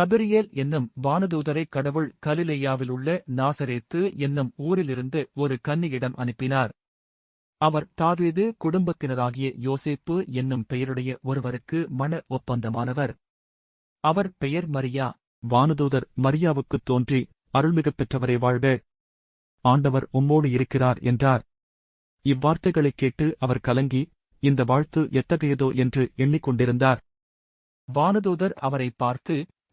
Gabriel என்னும் வானதூதரை கடவுள் கலிலேயாவில் உள்ள நாசரேத்து என்னும் ஊரிலிருந்து ஒரு கன்னியிடம் அனுப்பினார். அவர் தாவீது குடும்பத்தினராகிய யோசேப்பு என்னும் பெயருடைய ஒருவருக்கு மன ஒப்பந்தமானவர். அவர் பெயர் மரியா. வானதூதர் மரியாவுக்குத் தோன்றி அருள்மிகப் பெற்றவரை வாழ்க. ஆண்டவர் உம்மோடு இருக்கிறார் என்றார். இவ்வார்த்தைகளைக் கேட்டு அவர் கலங்கி இந்த வாழ்த்து எத்தகையதோ என்று எண்ணிக்கொண்டிருந்தார். வானதூதர் அவரை பார்த்து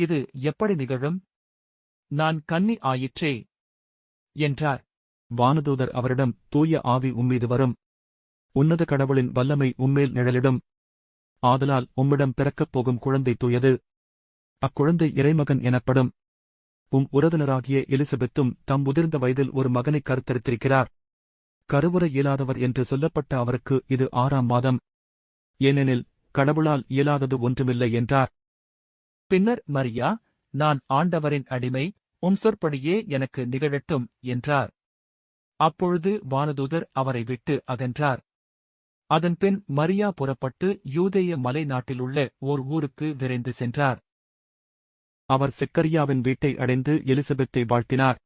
இது எப்படி நிகழும்? நான் கன்னி ஆயிற்றே என்றார். வானதூதர் அவரிடம் தூய ஆவி உம்மீது வரும். உன்னத கடவுளின் வல்லமை உம்மேல் நிழலிடும். ஆதலால் உம்மிடம் பிறக்கப் போகும் குழந்தை தூயது. அக்குழந்தை இறைமகன் எனப்படும். உம் உறவினராகிய எலிசபெத்தும் தம் முதிர்ந்த வயதில் ஒரு மகனைக் கருத்தரித்திருக்கிறார். கருவுற இயலாதவர் என்று சொல்லப்பட்ட அவருக்கு இது ஆறாம் மாதம். ஏனெனில் கடவுளால் இயலாதது ஒன்றுமில்லை என்றார். பின்னர் மரியா நான் ஆண்டவரின் அடிமை உம் சொற்படியே எனக்கு நிகழட்டும் என்றார். அப்பொழுது வானதூதர் அவரை விட்டு அகன்றார். அதன்பின் மரியா புறப்பட்டு யூதேய மலை நாட்டிலுள்ள ஓர் ஊருக்கு விரைந்து சென்றார். அவர் செக்கரியாவின் வீட்டை அடைந்து எலிசபெத்தை வாழ்த்தினார்.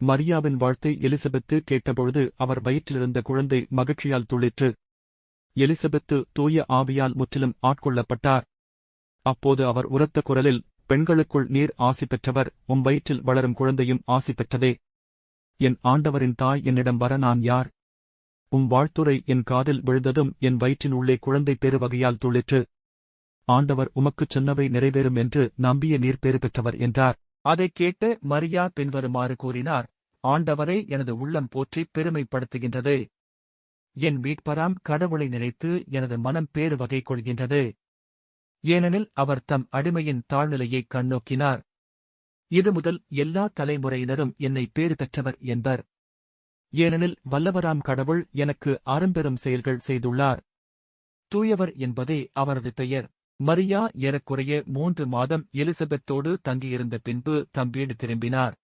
மரியாவின் வாழ்த்தை எலிசபெத்து கேட்டபொழுது அவர் வயிற்றிலிருந்த குழந்தை மகிழ்ச்சியால் துளிற்று எலிசபெத்து தூய ஆவியால் முற்றிலும் ஆட்கொள்ளப்பட்டார். அப்போது அவர் உரத்த குரலில் பெண்களுக்குள் நீர் ஆசி பெற்றவர் உம் வயிற்றில் வளரும் குழந்தையும் ஆசி பெற்றதே. என் ஆண்டவரின் தாய் என்னிடம் வர நான் யார்? உம் வாழ்த்துரை என் காதில் விழுந்ததும் என் வயிற்றின் உள்ளே குழந்தை பெருவகையால் துளிற்று ஆண்டவர் உமக்குச் சொன்னவை நிறைவேறும் என்று நம்பிய நீர் பேறு பெற்றவர் என்றார். அதைக் கேட்டு மரியா பின்வருமாறு கூறினார் ஆண்டவரை எனது உள்ளம் போற்றி பெருமைப்படுத்துகின்றது. என் மீட்பராம் கடவுளை நினைத்து எனது மனம் பேறு வகை கொள்கின்றது. ஏனெனில் அவர் தம் அடிமையின் தாழ்நிலையைக் கண்ணோக்கினார். இது முதல் எல்லா தலைமுறையினரும் என்னை பேறு பெற்றவர் என்பர். ஏனெனில் வல்லவராம் கடவுள் எனக்கு அரும்பெரும் செயல்கள் செய்துள்ளார். தூயவர் என்பதே அவரது பெயர். மரியா ஏறக்குறைய மூன்று மாதம் எலிசபெத்தோடு தங்கியிருந்த பின்பு தம் வீடு திரும்பினார்.